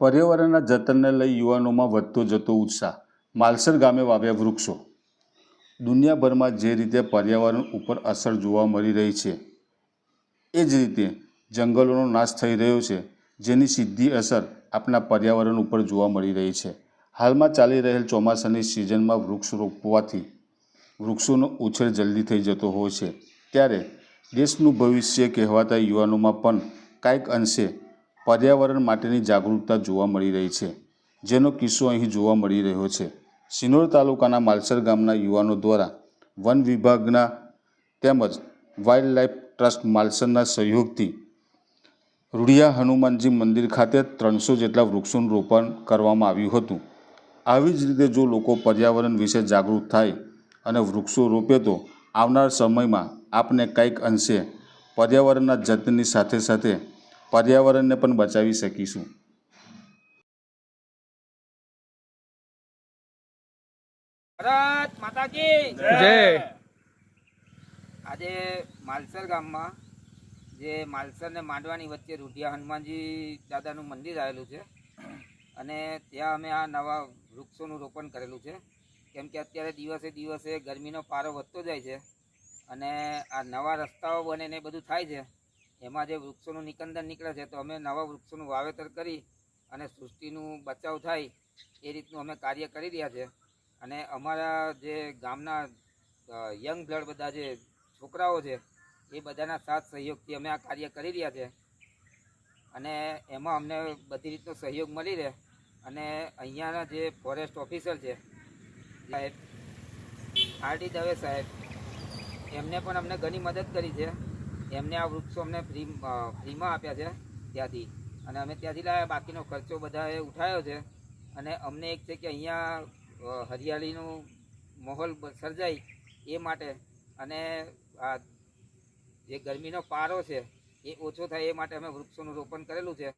પર્યાવરણના જતનને લઈ યુવાનોમાં વધતો જતો ઉત્સાહ. માલસર ગામે વાવ્યા વૃક્ષો. દુનિયાભરમાં જે રીતે પર્યાવરણ ઉપર અસર જોવા મળી રહી છે, એ જ રીતે જંગલોનો નાશ થઈ રહ્યો છે, જેની સીધી અસર આપણા પર્યાવરણ ઉપર જોવા મળી રહી છે. હાલમાં ચાલી રહેલ ચોમાસાની સિઝનમાં વૃક્ષ રોપવાથી વૃક્ષોનો ઉછેર જલ્દી થઈ જતો હોય છે. ત્યારે દેશનું ભવિષ્ય કહેવાતા યુવાનોમાં પણ કાંઈક અંશે પર્યાવરણ માટેની જાગૃતતા જોવા મળી રહી છે. જેનો કિસ્સો અહીં જોવા મળી રહ્યો છે. સિનોર તાલુકાના માલસર ગામના યુવાનો દ્વારા વન વિભાગના તેમજ વાઇલ્ડ લાઇફ ટ્રસ્ટ માલસરના સહયોગથી રૂડિયા હનુમાનજી મંદિર ખાતે ત્રણસો જેટલા વૃક્ષોનું રોપણ કરવામાં આવ્યું હતું. આવી જ રીતે જો લોકો પર્યાવરણ વિશે જાગૃત થાય અને વૃક્ષો રોપે તો આવનાર સમયમાં આપને કંઈક અંશે પર્યાવરણના જતનની સાથે સાથે પર્યાવરણને પણ બચાવી શકીશું. ભારત માતાજી જય. આજે માલસર ગામમાં જે માલસર ને માંડવાની વચ્ચે રૂઢિયા હનુમાનજી દાદાનું મંદિર આવેલું છે. અને ત્યાં અમે આ નવા વૃક્ષોનું રોપણ કરેલું છે. કેમ કે અત્યારે દિવસે દિવસે ગરમીનો પારો વધતો જાય છે અને આ નવા રસ્તાઓ બને ને એ બધું થાય છે. એમાં જે વૃક્ષોનું નિકંદન નીકળે છે, તો અમે નવા વૃક્ષોનું વાવેતર કરી અને સૃષ્ટિનું બચાવ થાય એ રીતનું અમે કાર્ય કરી રહ્યા છે. અને અમારા જે ગામના યંગ બ્લડ બધા જે છોકરાઓ છે, એ બધાના સાથ સહયોગથી અમે આ કાર્ય કરી રહ્યા છે. અને એમાં અમને બધી રીતનો સહયોગ મળી રહે. અને અહીંયાના જે ફોરેસ્ટ ઓફિસર છે, સાહેબ આરટી દવે સાહેબ, એમને પણ અમને ઘણી મદદ કરી છે. એમને આ વૃક્ષો અમને ફ્રી ફ્રીમાં આપ્યા છે ત્યાંથી. અને અમે ત્યાંથી લાવ્યા બાકીનો ખર્ચો બધાએ ઉઠાવ્યો છે. અને અમને એક છે કે અહીંયા હરિયાળીનું માહોલ સર્જાય એ માટે. અને આ જે ગરમીનો પારો છે એ ઓછો થાય એ માટે અમે વૃક્ષોનું રોપણ કરેલું છે.